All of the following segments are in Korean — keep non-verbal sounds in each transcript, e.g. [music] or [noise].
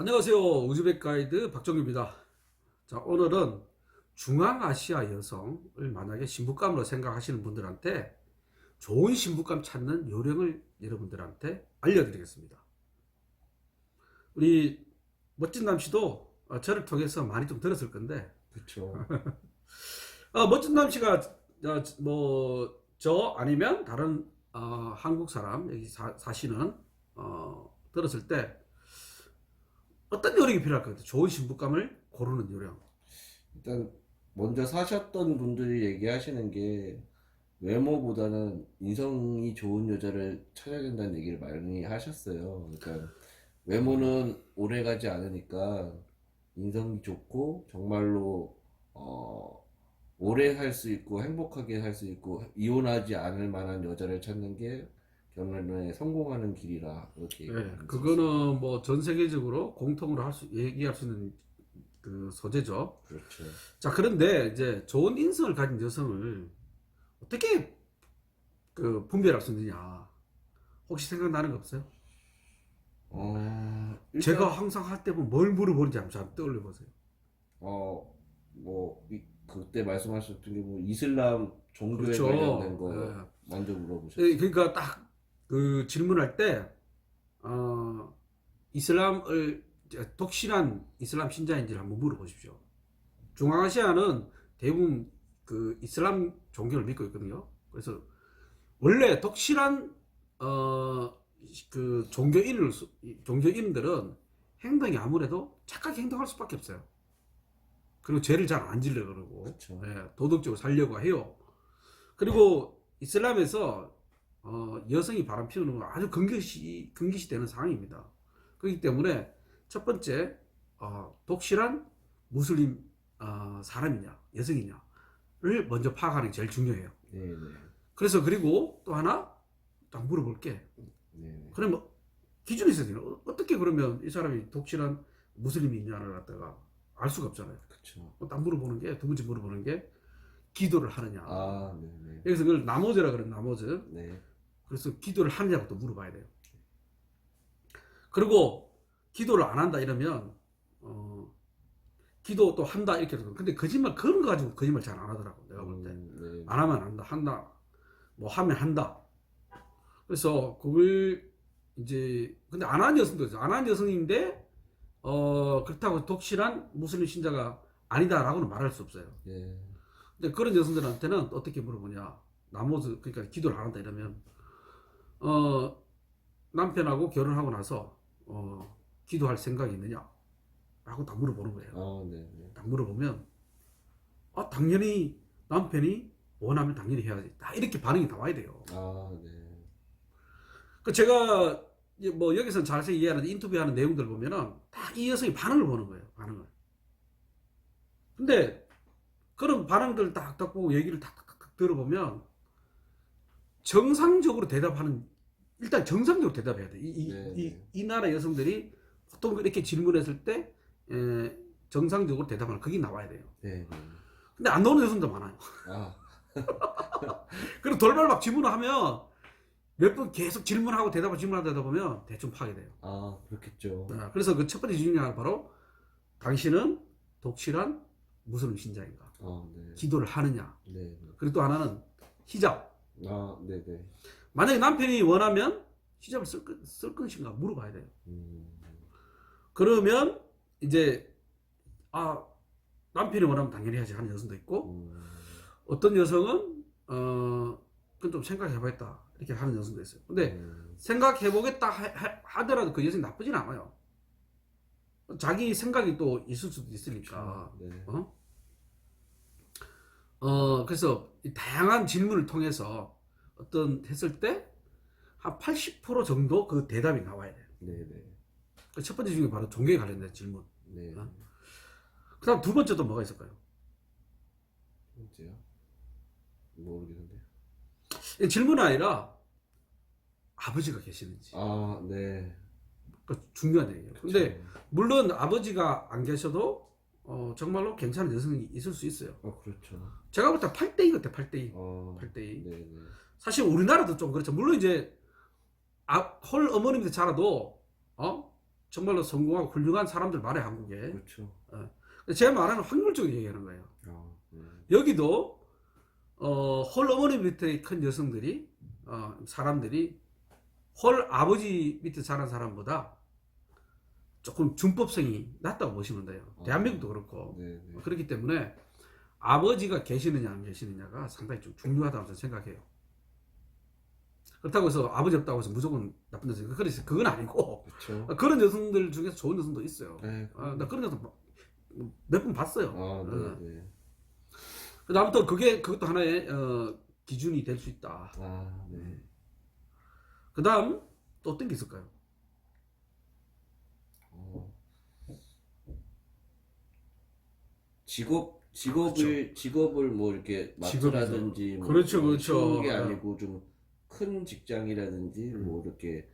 안녕하세요. 우즈벡 가이드 박정규입니다. 자, 오늘은 중앙아시아 여성을 만약에 신부감으로 생각하시는 분들한테 좋은 신부감 찾는 요령을 여러분들한테 알려드리겠습니다. 우리 멋진 남씨도 어, 저를 통해서 많이 좀 들었을 건데, 그렇죠. [laughs] 어, 멋진 남씨가 뭐 저 아니면 다른 어, 한국 사람 여기 사, 사시는 어, 들었을 때 어떤 요령이 필요할 것 같아요? 좋은 신부감을 고르는 요령. 일단 먼저 사셨던 분들이 얘기하시는 게 외모보다는 인성이 좋은 여자를 찾아야 된다는 얘기를 많이 하셨어요. 그러니까 외모는 오래 가지 않으니까 인성이 좋고 정말로 어 오래 살 수 있고 행복하게 살 수 있고 이혼하지 않을 만한 여자를 찾는 게 결혼에 성공하는 길이라 이렇게 네, 얘기하는 그거는 뭐 전 세계적으로 공통으로 할 수, 얘기할 수 있는 그 소재죠. 그렇죠. 자, 그런데 이제 좋은 인성을 가진 여성을 어떻게 그 분별할 수 있느냐? 혹시 생각나는 거 없어요? 어 일단 제가 항상 할 때 보면 뭘 물어보는지 한번 잘 떠올려 보세요. 어, 뭐, 이- 그때 말씀하셨던 게 뭐, 이슬람 종교에 그렇죠. 관련된 거 예. 먼저 물어보셨어요. 예, 그러니까 딱 그 질문할 때, 어, 이슬람을, 독실한 이슬람 신자인지를 한번 물어보십시오. 중앙아시아는 대부분 그 이슬람 종교를 믿고 있거든요. 그래서 원래 독실한, 어, 그 종교인을, 종교인들은 행동이 아무래도 착하게 행동할 수밖에 없어요. 그리고 죄를 잘안 지려고 그러고. 예, 도덕적으로 살려고 해요. 그리고 이슬람에서 어, 여성이 바람 피우는 건 아주 금기시 금기시 되는 상황입니다. 그렇기 때문에 첫 번째 어, 독실한 무슬림 어, 사람이냐 여성이냐를 먼저 파악하는 게 제일 중요해요. 네, 네. 그래서 그리고 또 하나 딱 물어볼게. 네, 네. 그러면 기준이 있어야 돼요. 어, 어떻게 그러면 이 사람이 독실한 무슬림이냐를 갖다가 알 수가 없잖아요. 그렇죠. 어, 딱 물어보는 게 두 번째 물어보는 게 기도를 하느냐. 아, 네, 네. 여기서 그걸 나머지라 그래 나머지. 네. 그래서 기도를 하느냐부터 물어봐야 돼요. 그리고 기도를 안 한다 이러면 어 기도 또 한다 이렇게 해도 근데 거짓말 그런 거 가지고 거짓말 잘 안 하더라고 내가 볼 때. 음, 네. 안 하면 안다 한다 뭐 하면 한다. 그래서 그걸 이제 근데 안한 여성도 있어. 안한 여성인데 어 그렇다고 독실한 무슬림 신자가 아니다라고는 말할 수 없어요. 네. 근데 그런 여성들한테는 어떻게 물어보냐. 나머지, 그러니까 기도를 안 한다 이러면, 어, 남편하고 결혼하고 나서, 어, 기도할 생각이 있느냐. 라고 딱 물어보는 거예요. 아, 네, 네. 딱 물어보면, 아, 당연히 남편이 원하면 당연히 해야지. 다 이렇게 반응이 나와야 돼요. 아, 네. 그 제가 뭐 여기서 자세히 이해하는 인터뷰하는 내용들 보면은 다이 여성이 반응을 보는 거예요. 반응을. 근데 그런 반응들 딱딱 보고 얘기를 탁탁탁 들어보면 정상적으로 대답하는 일단 정상적으로 대답해야 돼. 이, 이, 네, 이, 네. 이 나라 여성들이 보통 이렇게 질문했을 때 에, 정상적으로 대답하는 그게 나와야 돼요. 네, 네. 근데 안 나오는 여성도 많아요. 아, [laughs] 그리고 돌발 막 질문을 하면 몇 번 계속 질문하고 대답하고 질문하다 보면 대충 파게 돼요. 아, 그렇겠죠. 아, 그래서 그 첫 번째 질문이 바로 당신은 독실한 무슬림 신자인가? 아, 네. 기도를 하느냐? 네, 네. 그리고 또 하나는 히잡. 아, 네, 네. 만약에 남편이 원하면 히잡을 쓸, 것- 쓸 것인가 물어봐야 돼요. 음, 그러면 이제 아 남편이 원하면 당연히 해야지 하는 여성도 있고 음, 어떤 여성은 어 그건 좀 생각해봐야겠다 이렇게 하는 여성도 있어요. 근데 음, 생각해보겠다 하- 하더라도 그 여성이 나쁘진 않아요. 자기 생각이 또 있을 수도 있으니까. 네. 어? 어, 그래서 이 다양한 질문을 통해서 어떤 했을 때 한 80% 정도 그 대답이 나와야 돼요. 네, 네. 그 첫 번째 중에 바로 종교에 관련된 질문. 네. 어? 그 다음 두 번째 또 뭐가 있을까요? 번째요? 모르겠는데요. 이 질문은 아니라 아버지가 계시는지. 아, 네. 그 중요한 얘기예요. 근데. 물론 아버지가 안 계셔도 어, 정말로 괜찮은 여성이 있을 수 있어요. 어, 그렇죠. 제가 볼 때 8대2 같아, 8대2. 어, 8대2. 네, 네. 사실 우리나라도 좀 그렇죠. 물론 이제 아, 헐 어머님한테 자라도 어 정말로 성공하고 훌륭한 사람들 말해 한국에. 그렇죠. 제 말은 확률적으로 얘기하는 거예요. 아, 네. 여기도 어, 홀 어머니 밑에 큰 여성들이 어, 사람들이 홀 아버지 밑에 자란 사람보다 조금 준법성이 낮다고 보시면 돼요. 아. 대한민국도 그렇고 네, 네. 그렇기 때문에 아버지가 계시느냐 안 계시느냐가 상당히 좀 중요하다고 저는 생각해요. 그렇다고 해서 아버지 없다고 해서 무조건 나쁜 여성 그래서 그건 아니고 그렇죠. 그런 여성들 중에서 좋은 여성도 있어요. 네. 아, 나 그런 여성 몇번 봤어요. 아, 어. 네, 네. 근데 아무튼 그게 그것도 하나의 어, 기준이 될 수 있다. 아, 네. 그 다음 또 어떤 게 있을까요? 어. 직업 직업을 직업을 뭐 이렇게 마트라든지 뭐 그렇죠, 그렇죠. 쉬운 게 어. 아니고 좀 큰 직장이라든지 뭐 이렇게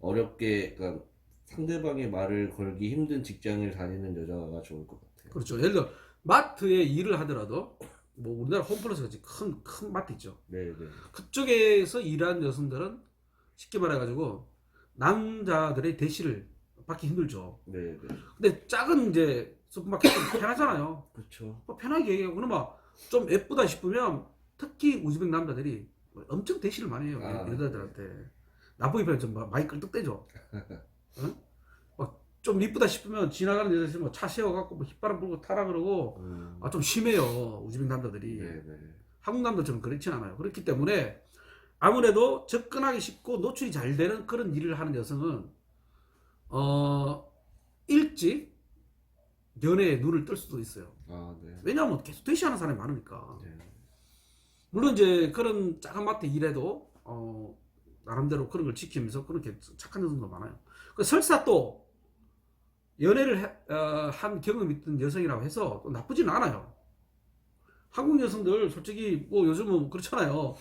어렵게 그러니까 상대방의 말을 걸기 힘든 직장을 다니는 여자가 좋을 것 같아요. 그렇죠. 예를 들어 마트에 일을 하더라도 뭐 우리나라 홈플러스 같이 큰 큰 마트 있죠. 네, 네. 그쪽에서 일하는 여성들은 쉽게 말해가지고 남자들의 대시를 받기 힘들죠. 네, 네. 근데 작은 이제 슈퍼마켓은 [laughs] 편하잖아요. 그렇죠. 뭐 편하게 얘기하고 그러면 좀 예쁘다 싶으면 특히 우즈벡 남자들이 엄청 대시를 많이 해요 아, 여자들한테 나쁘게 표현 [laughs] 좀 많이 끌떡대죠 응? 막좀 이쁘다 싶으면 지나가는 여자 있으면 차 세워갖고 뭐 휘바람 불고 타라 그러고 음. 아 좀 심해요 우즈벡 남자들이 네, 네. 한국 남자처럼 그렇진 않아요 그렇기 때문에 아무래도 접근하기 쉽고 노출이 잘 되는 그런 일을 하는 여성은 어 일찍 연애에 눈을 뜰 수도 있어요 아, 네. 왜냐하면 계속 대시하는 사람이 많으니까 네. 물론 이제 그런 작은 마트 일해도 어 나름대로 그런 걸 지키면서 그렇게 착한 여성도 많아요. 그 설사 또 연애를 해- 어, 한 경험이 있던 여성이라고 해서 또 나쁘지는 않아요. 한국 여성들 솔직히 뭐 요즘은 그렇잖아요.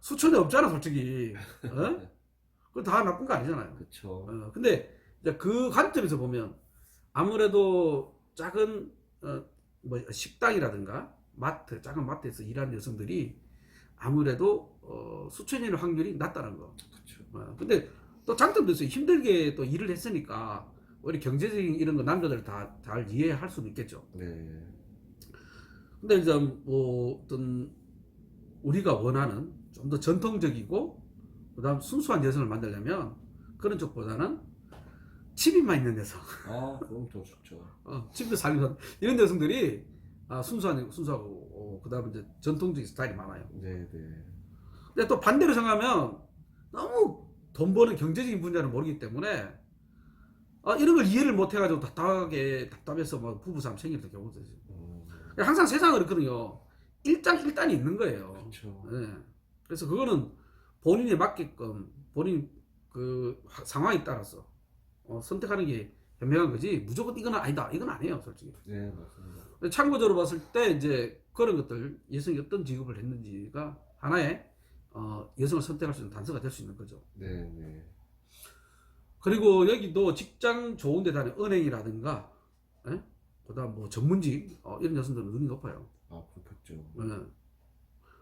수천이 없잖아 솔직히. 어? [laughs] 그거 다 나쁜 거 아니잖아요. 그렇죠. 어, 근데 이제 그 관점에서 보면 아무래도 작은 어, 뭐 식당이라든가 마트, 작은 마트에서 일하는 여성들이 아무래도 어, 수천일 확률이 낮다는 거. 그렇죠. 어, 근데 또 장점도 있어요. 힘들게 또 일을 했으니까 우리 경제적인 이런 거 남자들 다 잘 이해할 수는 있겠죠. 네. 근데 이제 뭐 어떤 우리가 원하는 좀 더 전통적이고 그다음 순수한 여성을 만들려면 그런 쪽보다는 집이만 있는 여성. 아, 그럼 더 좋죠. 어, 집에 살면 이런 여성들이 아, 순수한 순수하고 어, 그 다음에 이제 전통적인 스타일이 많아요. 네, 네. 근데 또 반대로 생각하면 너무 돈 버는 경제적인 분야를 모르기 때문에 아, 이런 걸 이해를 못 해가지고 답답하게 답답해서 막 부부싸움 생기는 경우도 있어요. 음, 항상 세상은 그렇거든요. 일장일단이 있는 거예요. 그렇죠. 예. 그래서 그거는 본인에 맞게끔 본인 그 하- 상황에 따라서 어, 선택하는 게 현명한 거지 무조건 이건 아니다 이건 아니에요 솔직히 네, 맞습니다. 참고적으로 봤을 때 이제 그런 것들 여성이 어떤 직업을 했는지가 하나의 어, 여성을 선택할 수 있는 단서가 될 수 있는 거죠 네, 네. 그리고 여기도 직장 좋은 데 다니는 은행이라든가 예? 그다음 뭐 전문직 어, 이런 여성들은 눈이 높아요 아, 그렇겠죠. 예.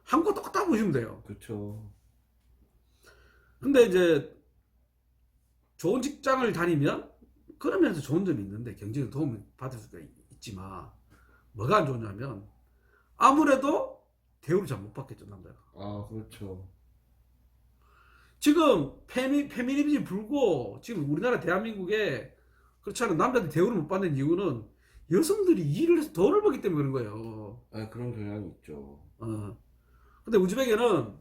한국과 똑같다고 보시면 돼요 그렇죠. 근데 이제 좋은 직장을 다니면 그러면서 좋은 점이 있는데 경제적 도움을 받을 수가 있- 있지만 뭐가 안 좋냐면 아무래도 대우를 잘 못 받겠죠 남자가 아, 그렇죠. 지금 페미, 페미니즘이 불고 지금 우리나라 대한민국에 그렇지 않은 남자들 대우를 못 받는 이유는 여성들이 일을 해서 돈을 벌기 때문에 그런 거예요 아, 그런 경향이 있죠. 어. 근데 우즈벡에는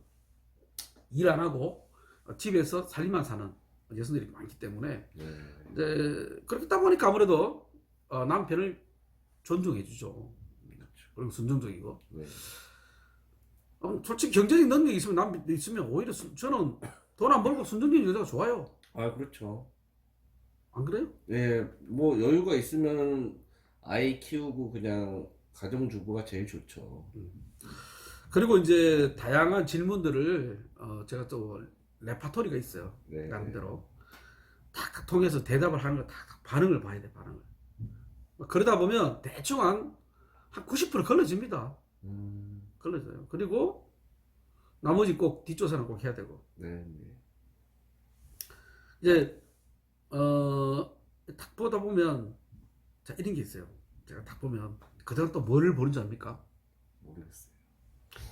일 안 하고 집에서 살림만 사는 여성들이 많기 때문에 네. 이제 그렇다 보니까 아무래도 어, 남편을 존중해 주죠. 그렇죠. 그리고 순종적이고. 네. 어, 솔직히 경제적 능력이 있으면 남 있으면 오히려 순- 저는 돈 안 벌고 순종적인 여자가 좋아요. 아, 그렇죠. 안 그래요? 네, 뭐 여유가 있으면 아이 키우고 그냥 가정주부가 제일 좋죠. 그리고 이제 다양한 질문들을 어, 제가 또 레파토리가 있어요. 네. 나름대로 탁 통해서 대답을 하는 거다 반응을 봐야 돼 반응을. 그러다 보면 대충 한, 한 90% 걸러집니다. 음, 걸러져요. 그리고 나머지 꼭 뒷조사는 꼭 해야 되고. 네, 네. 이제 어딱 보다 보면 자 이런 게 있어요. 제가 딱 보면 그다음 또 뭐를 보는지 압니까? 모르겠어요.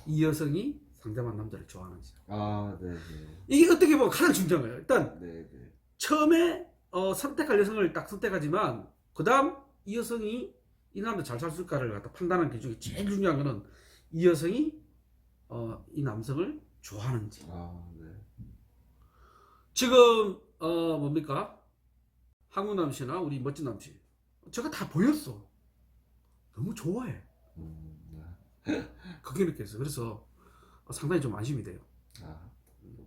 이 여성이 상대방 남자를 좋아하는지. 아, 네, 네. 이게 어떻게 보면 가장 중요한 거예요. 일단 네, 네. 처음에 어, 선택할 여성을 딱 선택하지만 그 다음 이 여성이 이 남자 잘 살 수 있을까를 갖다 판단하는 기준이 제일 중요한 거는 이 여성이 어, 이 남성을 좋아하는지. 아, 네. 지금 어 뭡니까 한국 남씨나 우리 멋진 남씨 제가 다 보였어. 너무 좋아해. 음, 네. 그게 느꼈어. 그래서 상당히 좀 안심이 돼요. 아,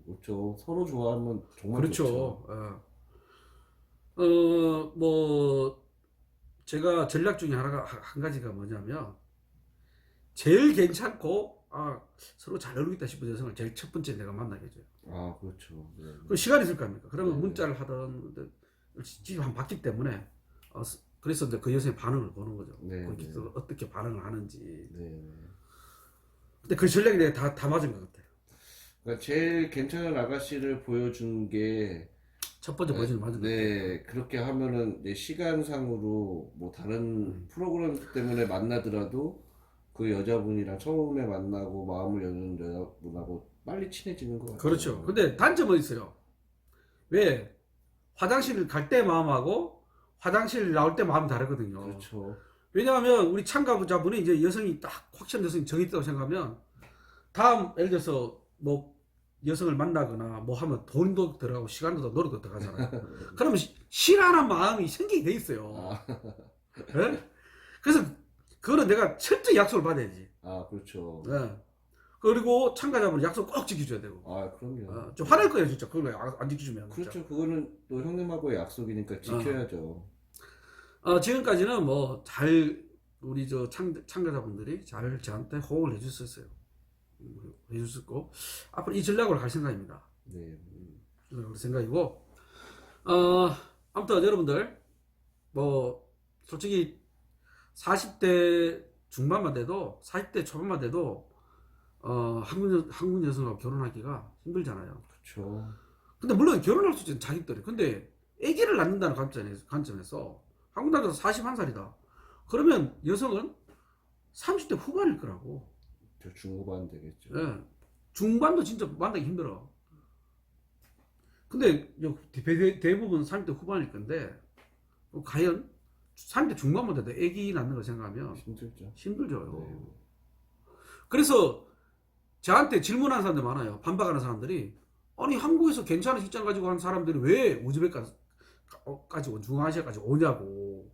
그렇죠. 서로 좋아하면 정말 그렇죠. 좋죠. 어, 어, 뭐 제가 전략 중에 하나가 하- 한 가지가 뭐냐면 제일 괜찮고 아 서로 잘 어울리겠다 싶은 여성을 제일 첫 번째 내가 만나게 해줘요. 아, 그렇죠. 네. 그 시간이 있을 거 아닙니까? 그러면 네. 문자를 하던 지금 한 바뀌기 때문에 어, 스- 그래서 이제 그 여성의 반응을 보는 거죠. 네, 네. 또 어떻게 반응을 하는지. 네. 네. 근데 그 전략이 내가 다, 다 맞은 것 같아요. 그러니까 제일 괜찮은 아가씨를 보여준 게 첫 번째 버전이 맞은 것 같아요. 네, 그렇게 하면은 내 시간상으로 뭐 다른 음. 프로그램 때문에 만나더라도 그 여자분이랑 처음에 만나고 마음을 여는 여자분하고 빨리 친해지는 것 같아요. 그렇죠. 근데 단점은 있어요. 왜? 화장실 갈 때 마음하고 화장실 나올 때 마음 다르거든요. 그렇죠. 왜냐하면 우리 참가자분이 이제 여성이 딱 확실한 여성이 정했다고 생각하면 다음 예를 들어서 뭐 여성을 만나거나 뭐 하면 돈도 들어가고 시간도 더 노력도 들어가잖아요. [laughs] 그러면 시- 싫어하는 마음이 생기게 돼 있어요. 아, 예? 그래서 그거는 내가 철저히 약속을 받아야지. 아, 그렇죠. 예. 그리고 참가자분 약속 꼭 지켜줘야 되고. 아, 그럼요. 어, 좀 화낼 거예요, 진짜. 그걸 안- 안 지켜주면. 진짜. 그렇죠. 그거는 또 형님하고의 약속이니까 지켜야죠. 어, 지금까지는 뭐 잘 우리 저 참, 참가자분들이 잘 저한테 호응을 해주셨어요. 음, 해주셨고 앞으로 이 전략으로 갈 생각입니다. 네. 그럴 생각이고 어, 아무튼 여러분들 뭐 솔직히 40대 중반만 돼도 40대 초반만 돼도 어, 한국, 여, 한국 여성하고 결혼하기가 힘들잖아요. 그렇죠. 근데 물론 결혼할 수 있는 자격들이 근데 아기를 낳는다는 관점에서, 관점에서 한국 남자도 41살이다. 그러면 여성은 30대 후반일 거라고. 저 중후반 되겠죠. 예. 중반도 진짜 만나기 힘들어. 근데 요 대- 대 부분 30대 후반일 건데 어, 과연 30대 중반만 돼도 아기 낳는 거 생각하면 힘들죠. 힘들죠. 네. 그래서 저한테 질문하는 사람들 많아요. 반박하는 사람들이 아니 한국에서 괜찮은 직장 가지고 한 사람들이 왜 우즈벡까지 어, 중앙아시아까지 오냐고.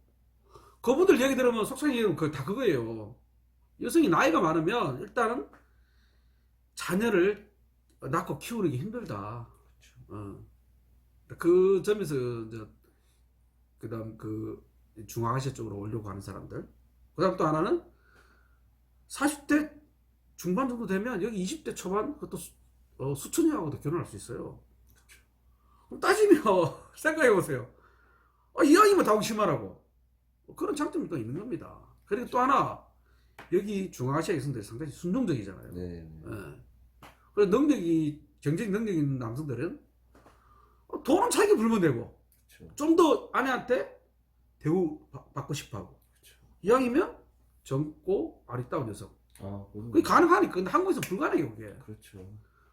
그분들 얘기 들으면 속상해 얘기는 그다 그거예요. 여성이 나이가 많으면 일단은 자녀를 낳고 키우는 게 힘들다. 어. 그 점에서 이제 그다음 그 중앙아시아 쪽으로 오려고 하는 사람들. 그다음 또 하나는 40대 중반 정도 되면 여기 20대 초반 그것도 수, 어, 수천여하고도 결혼할 수 있어요. 그럼 따지면 [laughs] 생각해 보세요. 아, 이왕이면 다 의심하라고. 그런 장점이 또 있는 겁니다. 그리고 또 하나 여기 중앙아시아 여성들이 상당히 순종적이잖아요. 네. 네. 예. 그래서 능력이 경제적 능력 있는 남성들은 어, 돈은 자기 불면 되고 그렇죠. 좀 더 아내한테 대우 받- 받고 싶어하고 그렇죠. 이왕이면 젊고 아리따운 여성 아, 그게 가능하니까 근데 한국에서 불가능해요 그게 그렇죠.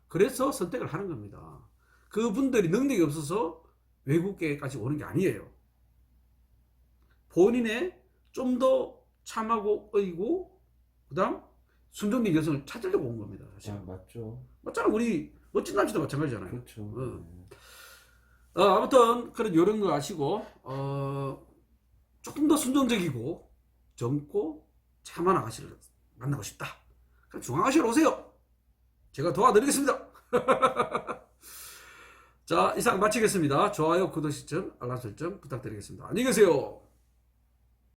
그래서 선택을 하는 겁니다 그분들이 능력이 없어서 외국계까지 오는 게 아니에요 본인의 좀 더 참하고 어이고 그 다음 순종적 여성을 찾으려고 온 겁니다 사실 아, 맞죠. 맞잖아 우리 멋진 남자도 마찬가지잖아요 그렇죠. 어. 네. 어, 아무튼 그런 요런 거 아시고 어, 조금 더 순종적이고 젊고 참한 아가씨를 만나고 싶다. 그럼 중앙아시아로 오세요. 제가 도와드리겠습니다. [laughs] 자 이상 마치겠습니다. 좋아요, 구독 시청, 알람 설정 부탁드리겠습니다. 안녕히 계세요.